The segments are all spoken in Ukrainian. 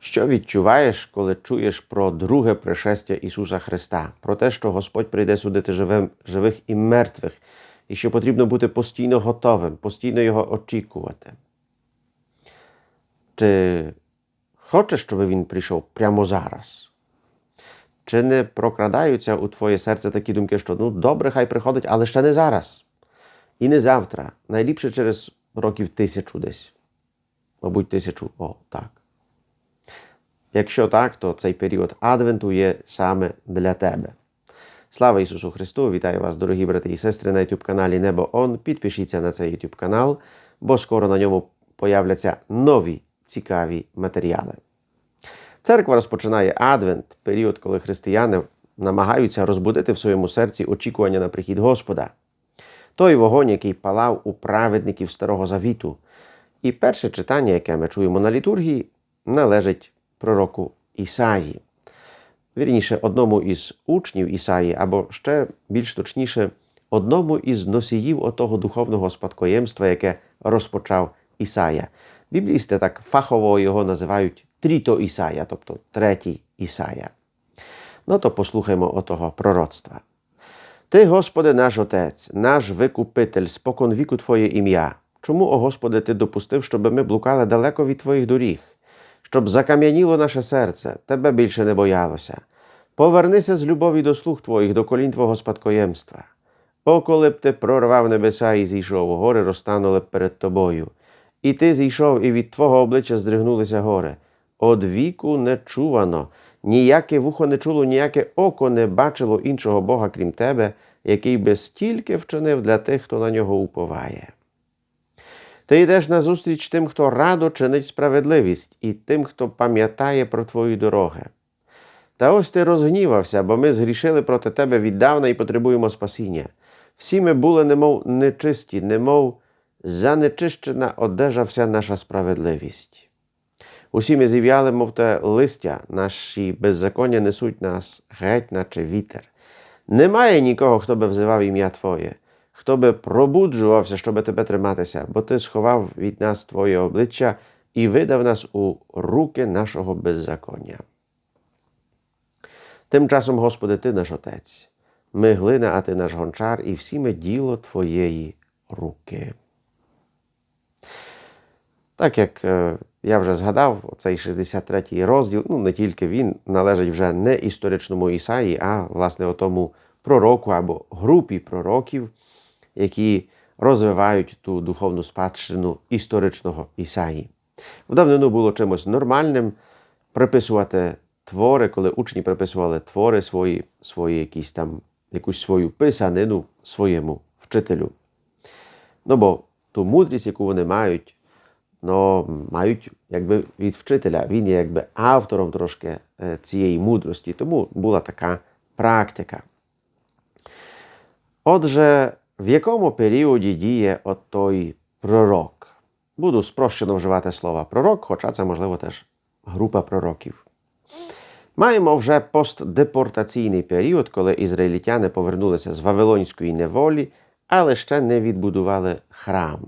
Що відчуваєш, коли чуєш про друге пришестя Ісуса Христа, про те, що Господь прийде судити живим, живих і мертвих, і що потрібно бути постійно готовим, постійно його очікувати? Чи хочеш, щоб він прийшов прямо зараз? Чи не прокрадаються у твоє серце такі думки, що ну добре, хай приходить, але ще не зараз. І не завтра, найліпше через років тисячу десь. Мабуть, тисячу, о, так. Якщо так, то цей період Адвенту є саме для тебе. Слава Ісусу Христу! Вітаю вас, дорогі брати і сестри, на YouTube каналі Небо Он. Підпишіться на цей YouTube канал, бо скоро на ньому появляться нові цікаві матеріали. Церква розпочинає Адвент, період, коли християни намагаються розбудити в своєму серці очікування на прихід Господа. Той вогонь, який палав у праведників Старого Завіту. І перше читання, яке ми чуємо на літургії, належить пророку Ісаї. Вірніше, одному із учнів Ісаї, або ще більш точніше, одному із носіїв отого духовного спадкоємства, яке розпочав Ісая. Біблісти так фахово його називають Тріто Ісая, тобто третій Ісая. Ну то послухаймо отого пророцтва. Ти, Господи, наш Отець, наш Викупитель, спокон віку Твоє ім'я. Чому, о Господи, Ти допустив, щоб ми блукали далеко від Твоїх доріг, щоб закам'яніло наше серце, Тебе більше не боялося. Повернися з любові до слуг Твоїх, до колін Твого спадкоємства. О, коли б ти прорвав небеса і зійшов, гори розтанули б перед тобою. І ти зійшов, і від Твого обличчя здригнулися гори. Од віку не чувано, ніяке вухо не чуло, ніяке око не бачило іншого Бога, крім тебе, який би стільки вчинив для тих, хто на нього уповає. Ти йдеш назустріч тим, хто радо чинить справедливість, і тим, хто пам'ятає про твої дороги. Та ось ти розгнівався, бо ми згрішили проти тебе віддавна і потребуємо спасіння. Всі ми були, немов нечисті, немов занечищена одежа вся наша справедливість. Усі ми зів'яли, мов те листя, наші беззаконня несуть нас геть, наче вітер. Немає нікого, хто би взивав ім'я Твоє, хто би пробуджувався, щоб тебе триматися, бо ти сховав від нас Твоє обличчя і видав нас у руки нашого беззаконня. Тим часом, Господи, Ти наш Отець, ми глина, а Ти наш гончар, і всі ми діло Твоєї руки. Так як е, я вже згадав, цей 63-й розділ, ну не тільки він належить вже не історичному Ісаї, а власне отому пророку або групі пророків, які розвивають ту духовну спадщину історичного Ісаї. В давнину було чимось нормальним приписувати твори, коли учні приписували твори свої, свої якісь там, якусь свою писанину своєму вчителю. Ну бо ту мудрість, яку вони мають, ну, мають якби від вчителя. Він є якби автором трошки е, цієї мудрості, тому була така практика. Отже, в якому періоді діє от той пророк? Буду спрощено вживати слово пророк, хоча це, можливо, теж група пророків. Маємо вже постдепортаційний період, коли ізраїльтяни повернулися з Вавилонської неволі, але ще не відбудували храм.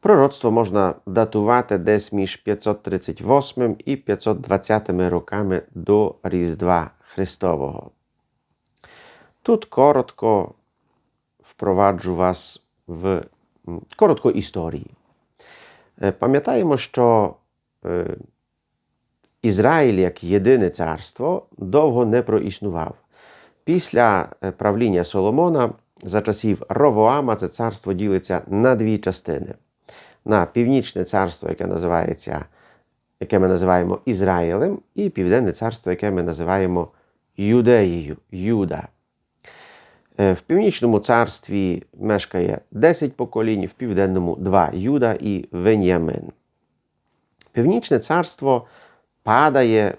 Пророцтво можна датувати десь між 538 і 520 роками до Різдва Христового. Тут коротко впроваджу вас в коротко історії. Е, Пам'ятаємо, що е, Ізраїль як єдине царство довго не проіснував. Після е, правління Соломона за часів Ровоама це царство ділиться на дві частини. На північне царство, яке називається, яке ми називаємо Ізраїлем, і Південне царство, яке ми називаємо Юдеєю, Юда. Е, В північному царстві мешкає 10 поколінь, в південному 2 Юда і Венямин. Північне царство падає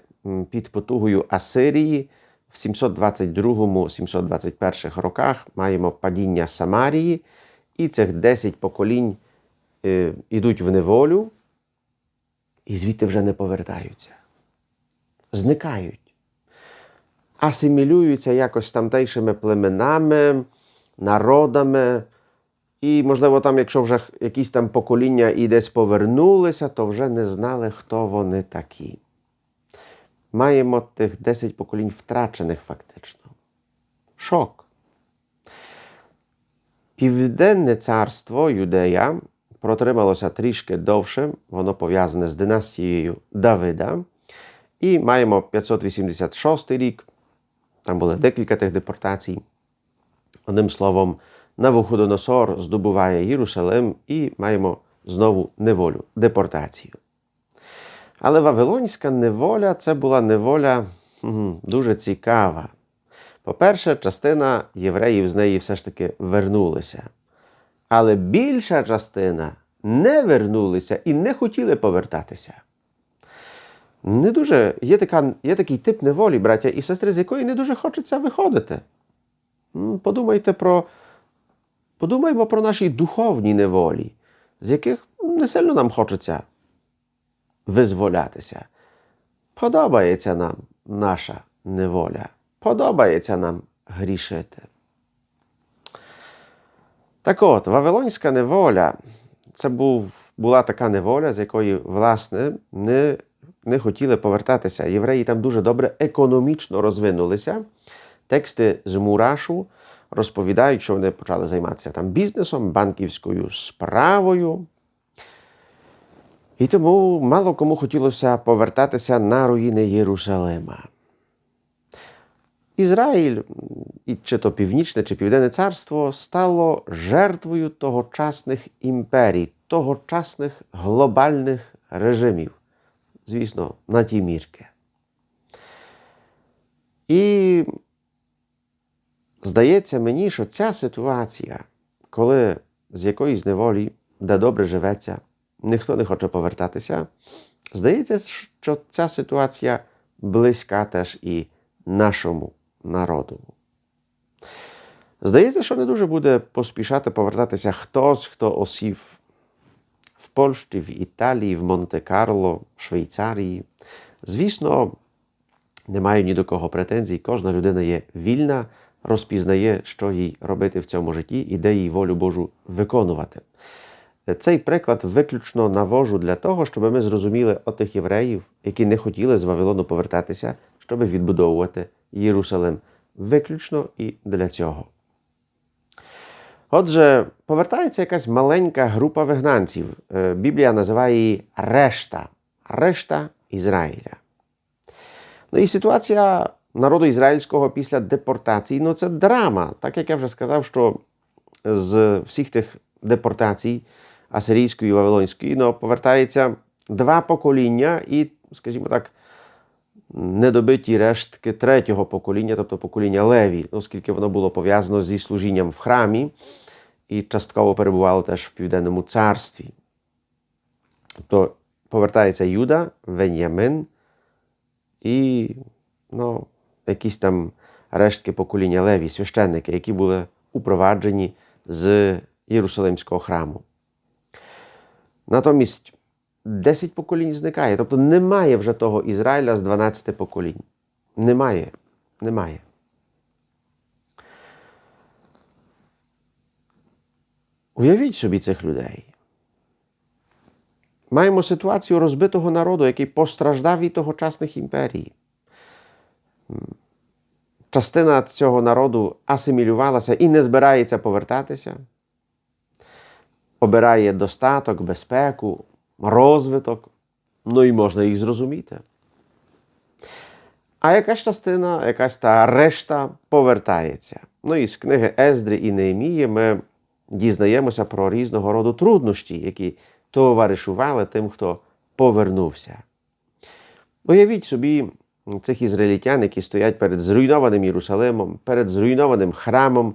під потугою Асирії. В 722-721 роках маємо падіння Самарії, і цих 10 поколінь е, йдуть в неволю і звідти вже не повертаються. Зникають. Асимілюються якось тамтейшими племенами, народами. І, можливо, там, якщо вже якісь там покоління і десь повернулися, то вже не знали, хто вони такі. маємо тих 10 поколінь втрачених фактично. Шок. Південне царство Юдея протрималося трішки довше, воно пов'язане з династією Давида. І маємо 586 рік. Там були декілька тих депортацій. Одним словом, Навуходоносор здобуває Єрусалим і маємо знову неволю, депортацію. Але Вавилонська неволя це була неволя дуже цікава. По-перше, частина євреїв з неї все ж таки вернулися. Але більша частина не вернулися і не хотіли повертатися. Не дуже є, така, є такий тип неволі, браття і сестри, з якої не дуже хочеться виходити. Подумайте про, подумаймо про наші духовні неволі, з яких не сильно нам хочеться визволятися. Подобається нам наша неволя. Подобається нам грішити. Так от, Вавилонська неволя це був, була така неволя, з якої, власне, не, не хотіли повертатися. Євреї там дуже добре економічно розвинулися. Тексти з Мурашу розповідають, що вони почали займатися там бізнесом, банківською справою. І тому мало кому хотілося повертатися на руїни Єрусалима. Ізраїль, чи то Північне, чи Південне царство, стало жертвою тогочасних імперій, тогочасних глобальних режимів. Звісно, на ті мірки. І здається мені, що ця ситуація, коли з якоїсь неволі, де добре живеться, ніхто не хоче повертатися, здається, що ця ситуація близька теж і нашому народу. Здається, що не дуже буде поспішати повертатися хтось, хто осів в Польщі, в Італії, в Монте-Карло, в Швейцарії. Звісно, не маю ні до кого претензій. Кожна людина є вільна, розпізнає, що їй робити в цьому житті і де їй волю Божу виконувати. Цей приклад виключно навожу для того, щоб ми зрозуміли отих євреїв, які не хотіли з Вавилону повертатися, щоб відбудовувати Єрусалим. Виключно і для цього. Отже, повертається якась маленька група вигнанців. Е, Біблія називає її решта. Решта Ізраїля. Ну і ситуація народу ізраїльського після депортації ну це драма. Так як я вже сказав, що з всіх тих депортацій асирійської і вавилонської ну, повертається два покоління і, скажімо так, недобиті рештки третього покоління, тобто покоління Леві, оскільки воно було пов'язано зі служінням в храмі і частково перебувало теж в Південному царстві. Тобто повертається Юда, Венямин і ну, якісь там рештки покоління Леві, священники, які були упроваджені з Єрусалимського храму. Натомість 10 поколінь зникає. Тобто немає вже того Ізраїля з 12 поколінь. Немає. Немає. Уявіть собі цих людей. Маємо ситуацію розбитого народу, який постраждав від тогочасних імперій. Частина цього народу асимілювалася і не збирається повертатися, обирає достаток, безпеку, розвиток, ну і можна їх зрозуміти. А якась частина, якась та решта повертається. Ну і з книги Ездри і Неемії ми дізнаємося про різного роду труднощі, які товаришували тим, хто повернувся. Уявіть собі цих ізраїльтян, які стоять перед зруйнованим Єрусалимом, перед зруйнованим храмом.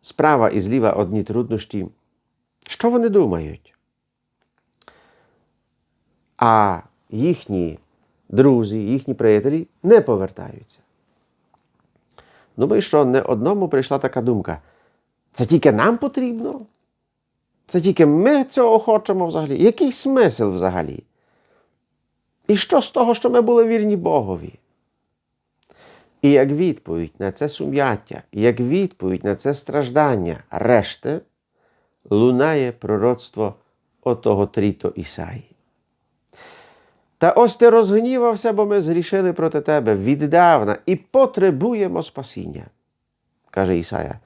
Справа і зліва одні труднощі. Що вони думають? А їхні друзі, їхні приятелі не повертаються. Думаю, що не одному прийшла така думка. Це тільки нам потрібно? Це тільки ми цього хочемо взагалі. Який смисл взагалі? І що з того, що ми були вірні Богові? І як відповідь на це сум'яття, як відповідь на це страждання решти, лунає пророцтво отого Тріто Ісаї. Та ось ти розгнівався, бо ми згрішили проти тебе віддавна і потребуємо спасіння, каже Ісая.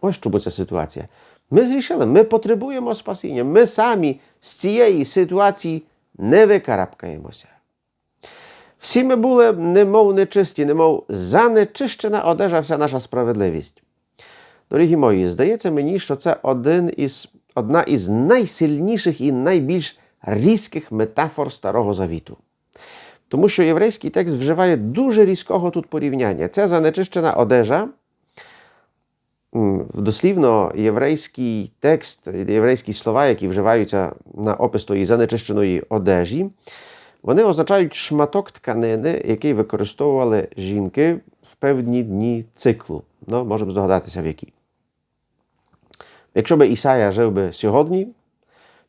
Ось чому ця ситуація. Ми зрішили, ми потребуємо спасіння. Ми самі з цієї ситуації не викарабкаємося. Всі ми були, немов нечисті, немов занечищена одежа вся наша справедливість. Дорогі мої, здається мені, що це один із, одна із найсильніших і найбільш різких метафор Старого Завіту. Тому що єврейський текст вживає дуже різкого тут порівняння. Це занечищена одежа. Дослівно єврейський текст, єврейські слова, які вживаються на опис тої занечищеної одежі, вони означають шматок тканини, який використовували жінки в певні дні циклу. Ну, можемо здогадатися, в які. Якщо би Ісая жив би сьогодні,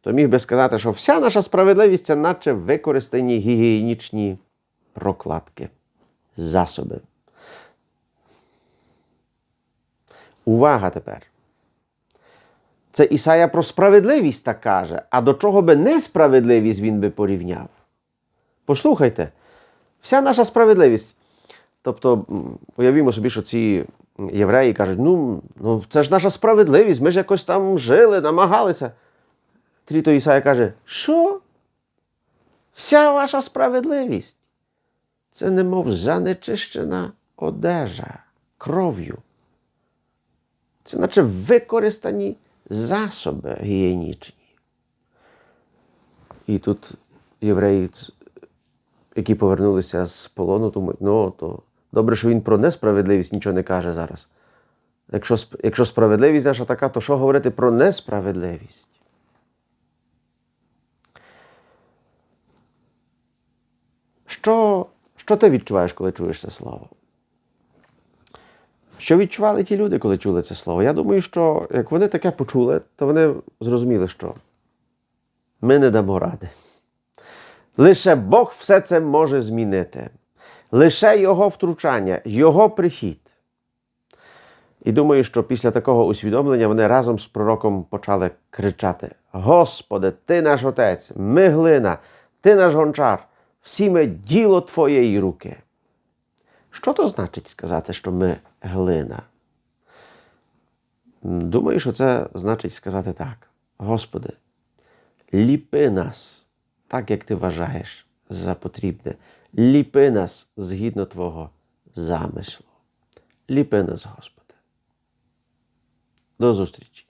то міг би сказати, що вся наша справедливість це наче використані гігієнічні прокладки, засоби. Увага тепер. Це Ісая про справедливість так каже, а до чого би несправедливість він би порівняв. Послухайте, вся наша справедливість. Тобто, уявімо собі, що ці євреї кажуть, ну, ну це ж наша справедливість, ми ж якось там жили, намагалися. Тріто Ісая каже, що? Вся ваша справедливість. Це немов занечищена одежа кров'ю. Це наче використані засоби гігієнічні. І тут євреї, які повернулися з полону, думають, ну то добре, що він про несправедливість нічого не каже зараз. Якщо, якщо справедливість наша така, то що говорити про несправедливість? Що, що ти відчуваєш, коли чуєш це слово? Що відчували ті люди, коли чули це слово? Я думаю, що як вони таке почули, то вони зрозуміли, що ми не дамо ради. Лише Бог все це може змінити. Лише Його втручання, Його прихід. І думаю, що після такого усвідомлення вони разом з пророком почали кричати: Господи, Ти наш Отець, ми глина, Ти наш гончар, всі ми діло Твоєї руки. Що то значить сказати, що ми глина? Думаю, що це значить сказати так: Господи, ліпи нас, так як ти вважаєш за потрібне. Ліпи нас згідно Твого замислу. Ліпи нас, Господи. До зустрічі!